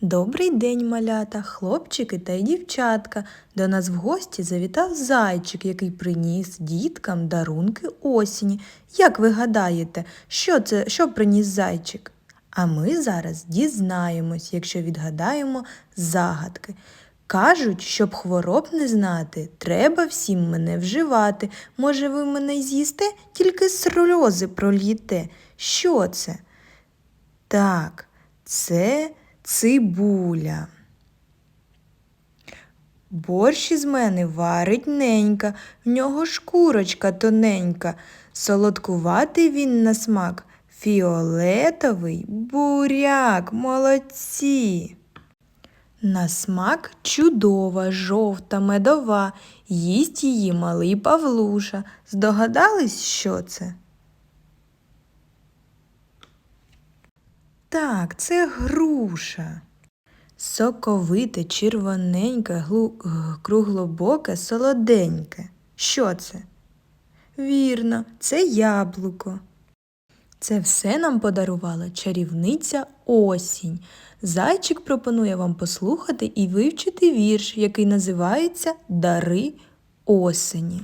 Добрий день, малята, хлопчики та й дівчатка. До нас в гості завітав зайчик, який приніс діткам дарунки осені. Як ви гадаєте, що це, що приніс зайчик? А ми зараз дізнаємось, якщо відгадаємо загадки. Кажуть, щоб хвороб не знати, треба всім мене вживати. Може, ви мене з'їсте, тільки сльози проліте. Що це? Так, це цибуля. Борщ із мене варить ненька, в нього шкурочка тоненька, солодкуватий він на смак, фіолетовий буряк, молодці. На смак чудова, жовта, медова, їсть її малий Павлуша. Здогадались, що це? Так, це груша. Соковите, червоненьке, круглобоке, солоденьке. Що це? Вірно, це яблуко. Це все нам подарувала чарівниця осінь. Зайчик пропонує вам послухати і вивчити вірш, який називається Дари осені.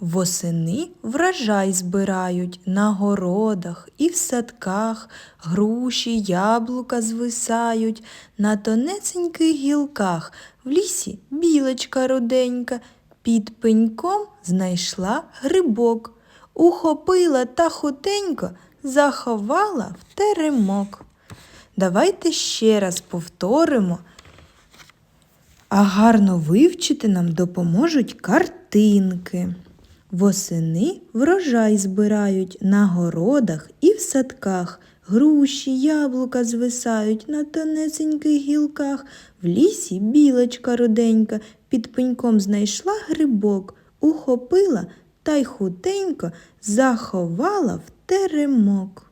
Восени врожай збирають на городах і в садках, груші, яблука звисають, на тонесеньких гілках, в лісі білочка руденька, під пеньком знайшла грибок, ухопила та хутенько заховала в теремок. Давайте ще раз повторимо а гарно вивчити нам допоможуть картинки. Восени врожай збирають на городах і в садках. Груші, яблука звисають на тонесеньких гілках. В лісі білочка руденька під пеньком знайшла грибок, ухопила та й хутенько заховала в теремок.